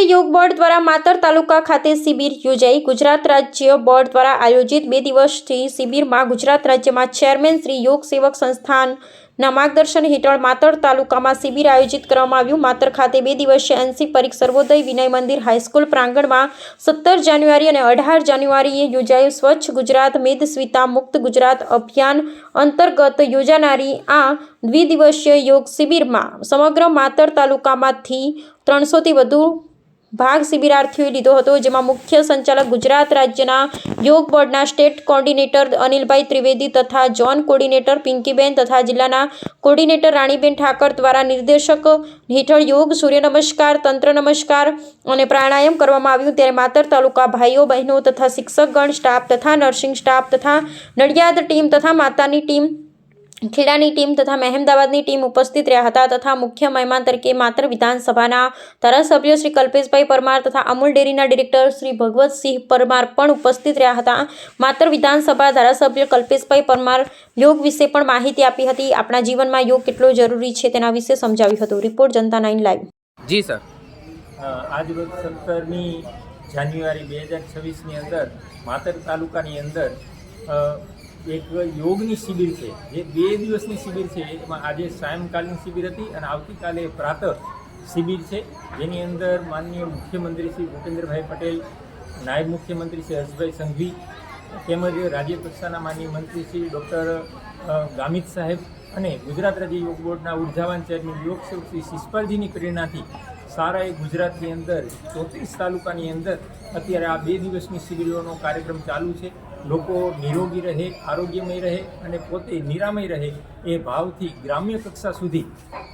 રાજ્ય યોગ બોર્ડ દ્વારા માતર તાલુકા ખાતે શિબિર યોજાઈ. ગુજરાત રાજ્ય બોર્ડ દ્વારા આયોજિત બે દિવસથી શિબિરમાં ગુજરાત રાજ્યમાં ચેરમેન શ્રી યોગ સેવક સંસ્થાનના માર્ગદર્શન હેઠળ માતર તાલુકામાં શિબિર આયોજિત કરવામાં આવ્યું. માતર ખાતે બે દિવસીય એનસી પરીખ સર્વોદય વિનય મંદિર હાઈસ્કૂલ પ્રાંગણમાં સત્તર જાન્યુઆરી અને અઢાર જાન્યુઆરીએ યોજાયું સ્વચ્છ ગુજરાત મેદસ્વિતા મુક્ત ગુજરાત અભિયાન અંતર્ગત યોજાનારી આ દ્વિદિવસીય યોગ શિબિરમાં સમગ્ર માતર તાલુકામાંથી ત્રણસોથી વધુ ભાગ શિબિરાર્થીઓએ લીધો હતો, જેમાં મુખ્ય સંચાલક ગુજરાત રાજ્યના યોગ બોર્ડના સ્ટેટ કોર્ડિનેટર અનિલભાઈ ત્રિવેદી તથા જોન કોર્ડિનેટર પિંકીબેન તથા જિલ્લાના કોર્ડિનેટર રાણીબેન ઠાકર દ્વારા નિર્દેશક હેઠળ યોગ, સૂર્ય નમસ્કાર, તંત્ર નમસ્કાર અને પ્રાણાયામ કરવામાં આવ્યું. ત્યારે માતર તાલુકા ભાઈઓ, બહેનો તથા શિક્ષકગણ, સ્ટાફ તથા નર્સિંગ સ્ટાફ તથા નડિયાદ ટીમ તથા માતાની ટીમ ખેડાની ટીમ તથા મહેમદાવાદની ટીમ ઉપસ્થિત રહ્યા હતા તથા મુખ્ય મહેમાન તરીકે માત્ર વિધાનસભાના ધારાસભ્ય શ્રી કલ્પેશભાઈ પરમાર તથા અમૂલ ડેરીના ડિરેક્ટર શ્રી ભગવતસિંહ પરમાર પણ ઉપસ્થિત રહ્યા હતા. માત્ર વિધાનસભા ધારાસભ્ય કલ્પેશભાઈ પરમાર યોગ વિશે પણ માહિતી આપી હતી. આપણા જીવનમાં યોગ કેટલો જરૂરી છે તેના વિશે સમજાવ્યું હતું. Report Janta nine live ji sir. આજ રોજ સત્તરમી જાન્યુઆરી બે હજાર છવ્વીસની અંદર માતર તાલુકાની અંદર એક યોગની શિબિર છે. જે બે દિવસની શિબિર છે, એમાં આજે સાયંકાલીન શિબિર હતી અને આવતીકાલે પ્રાતઃ શિબિર છે. જેની અંદર માનનીય મુખ્યમંત્રી શ્રી ભૂપેન્દ્રભાઈ પટેલ, નાયબ મુખ્યમંત્રી શ્રી હર્ષભાઈ સંઘવી, તેમજ રાજ્ય કક્ષાના માનનીય મંત્રી શ્રી ડૉક્ટર ગામિત સાહેબ અને ગુજરાત રાજ્ય યોગ બોર્ડના ઉર્જાવાન ચેરમેન યોગ શ્રી શિષપાલજીની પ્રેરણાથી સારા એ ગુજરાતની અંદર ચોત્રીસ તાલુકાની અંદર અત્યારે આ બે દિવસની શિબિરોનો કાર્યક્રમ ચાલુ છે. લોકો નિરોગી રહે, આરોગ્યમય રહે અને પોતે નિરામય રહે એ ભાવથી ગ્રામ્ય કક્ષા સુધી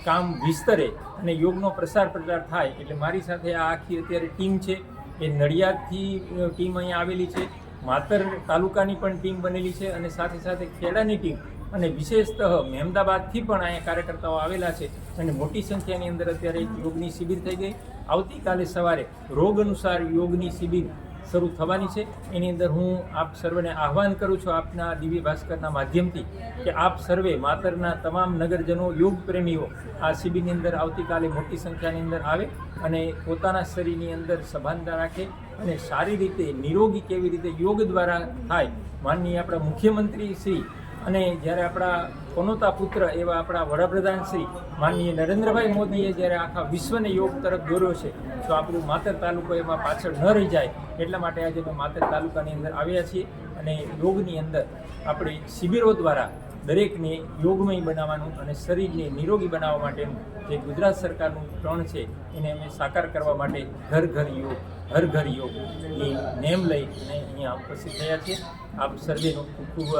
કામ વિસ્તરે અને યોગનો પ્રસાર પ્રચાર થાય એટલે મારી સાથે આ આખી અત્યારે ટીમ છે. એ નડિયાદથી ટીમ અહીંયા આવેલી છે. માતર તાલુકાની પણ ટીમ બનેલી છે અને સાથે સાથે ખેડાની ટીમ અને વિશેષતઃ મહેમદાબાદથી પણ અહીંયા કાર્યકર્તાઓ આવેલા છે અને મોટી સંખ્યાની અંદર અત્યારે યોગની શિબિર થઈ ગઈ. આવતીકાલે સવારે રોગ અનુસાર યોગની શિબિર શરૂ થવાની છે. એની અંદર હું આપ સર્વેને આહવાન કરું છું આપના દિવ્ય ભાસ્કરના માધ્યમથી કે આપ સર્વે માતરના તમામ નગરજનો, યોગ પ્રેમીઓ આ શિબિરની અંદર આવતીકાલે મોટી સંખ્યાની અંદર આવે અને પોતાના શરીરની અંદર સભાનતા રાખે અને સારી રીતે નિરોગી કેવી રીતે યોગ દ્વારા થાય, માનનીય આપણા મુખ્યમંત્રી શ્રી અને જ્યારે આપણા કોનોતા પુત્ર એવા આપણા વડાપ્રધાન શ્રી માનનીય નરેન્દ્રભાઈ મોદીએ જ્યારે આખા વિશ્વને યોગ તરફ દોર્યો છે, તો આપણું માતર તાલુકો એમાં પાછળ ન રહી જાય એટલા માટે આજે અમે માતર તાલુકાની અંદર આવ્યા છીએ અને યોગની અંદર આપણે શિબિરો દ્વારા દરેકને યોગમય બનાવવાનું અને શરીરને નિરોગી બનાવવા માટેનું જે ગુજરાત સરકારનું ત્રણ છે, એને અમે સાકાર કરવા માટે ઘર ઘર યોગ, ઘર ઘર યોગની નેમ લઈ અને અહીંયા ઉપસ્થિત થયા છે આપ સર્વેનો ખૂબ ખૂબ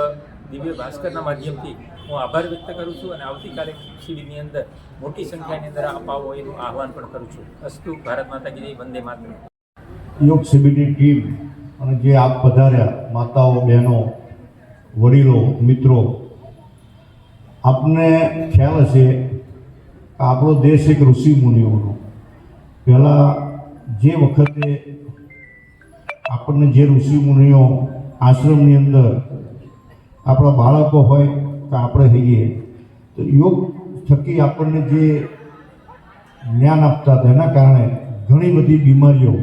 દિવ્ય ભાસ્કરના માધ્યમથી હું આભાર વ્યક્ત કરું છું અને આવતીકાલે શિબિરની અંદર મોટી સંખ્યાની અંદર અપાવો એનું આહવાન પણ કરું છું. અસ્તુ, ભારત માતા કી વંદે માતરમ. યોગ શિબિરની ટીમ અને જે આપ પધાર્યા માતાઓ, બહેનો, વડીલો, મિત્રો, આપને ખ્યાલ હશે કે આપણો દેશ એક ઋષિ મુનિઓનો. પહેલાં જે વખતે આપણને જે ઋષિ મુનિઓ આશ્રમની અંદર આપણા બાળકો હોય કે આપણે હોઈએ, તો યોગ થકી આપણને જે જ્ઞાન આપતા હતા, એના કારણે ઘણી બધી બીમારીઓ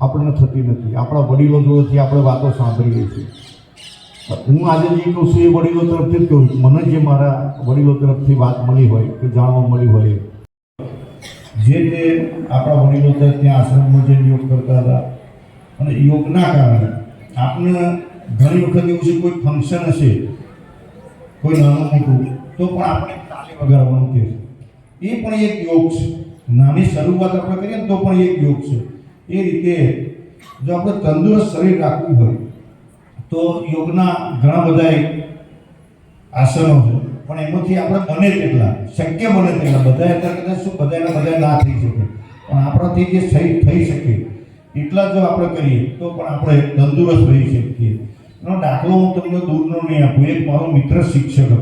આપણને થતી નથી. આપણા વડીલો જોડેથી આપણે વાતો સાંભળીએ છીએ. હું આજે જે કહું છું, એ વડીલો તરફથી જ કહું મને જે મારા વડીલો તરફથી વાત મળી હોય કે જાણવા મળી હોય, જે તે આપણા વડીલો ત્યાં આશ્રમમાં જે યોગ કરતા હતા. અને યોગના કારણે આપણે ઘણી વખત એવું છે કોઈ ફંક્શન હશે, કોઈ નાનું મોટું, તો પણ આપણે તાલી વગાડવાનું કહે છે. એ પણ એક યોગ છે. નાની શરૂઆત આપણે કરીએ ને તો પણ એક યોગ છે. એ રીતે જો આપણે તંદુરસ્ત શરીર રાખવું હોય, તો યોગના ઘણા બધા આસનો છે. પણ એમાંથી આપણે બને તેટલા, શક્ય બને તેટલા. બધા અત્યારે કદાચ શું? બધાને બધા ના થઈ શકે. પણ આપણાથી જે થઈ થઈ શકે, એટલા જો આપણે કરીએ, તો પણ આપણે તંદુરસ્ત રહી શકીએ. એનો દાખલો હું તમને દૂરનો નહીં આપું એક મારો મિત્ર શિક્ષક હતો.